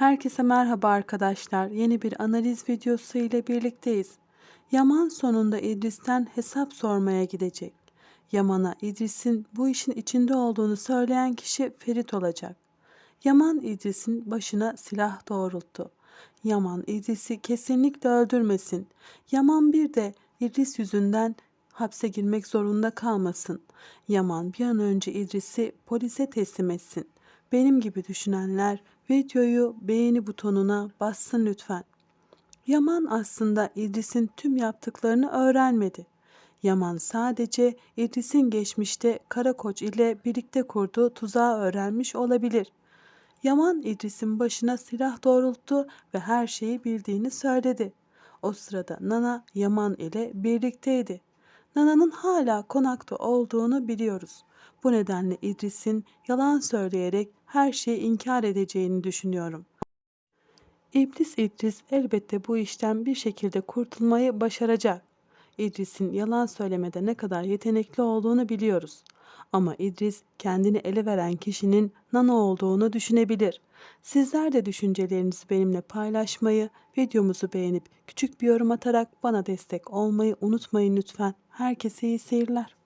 Herkese merhaba arkadaşlar. Yeni bir analiz videosu ile birlikteyiz. Yaman sonunda İdris'ten hesap sormaya gidecek. Yaman'a İdris'in bu işin içinde olduğunu söyleyen kişi Ferit olacak. Yaman İdris'in başına silah doğrulttu. Yaman İdris'i kesinlikle öldürmesin. Yaman bir de İdris yüzünden hapse girmek zorunda kalmasın. Yaman bir an önce İdris'i polise teslim etsin. Benim gibi düşünenler videoyu beğeni butonuna bassın lütfen. Yaman aslında İdris'in tüm yaptıklarını öğrenmedi. Yaman sadece İdris'in geçmişte Karakoç ile birlikte kurduğu tuzağı öğrenmiş olabilir. Yaman İdris'in başına silah doğrulttu ve her şeyi bildiğini söyledi. O sırada Nana Yaman ile birlikteydi. Nana'nın hala konakta olduğunu biliyoruz. Bu nedenle İdris'in yalan söyleyerek her şeyi inkar edeceğini düşünüyorum. İblis İdris elbette bu işten bir şekilde kurtulmayı başaracak. İdris'in yalan söylemede ne kadar yetenekli olduğunu biliyoruz. Ama İdris kendini ele veren kişinin Nana olduğunu düşünebilir. Sizler de düşüncelerinizi benimle paylaşmayı, videomuzu beğenip küçük bir yorum atarak bana destek olmayı unutmayın lütfen. Herkese iyi seyirler.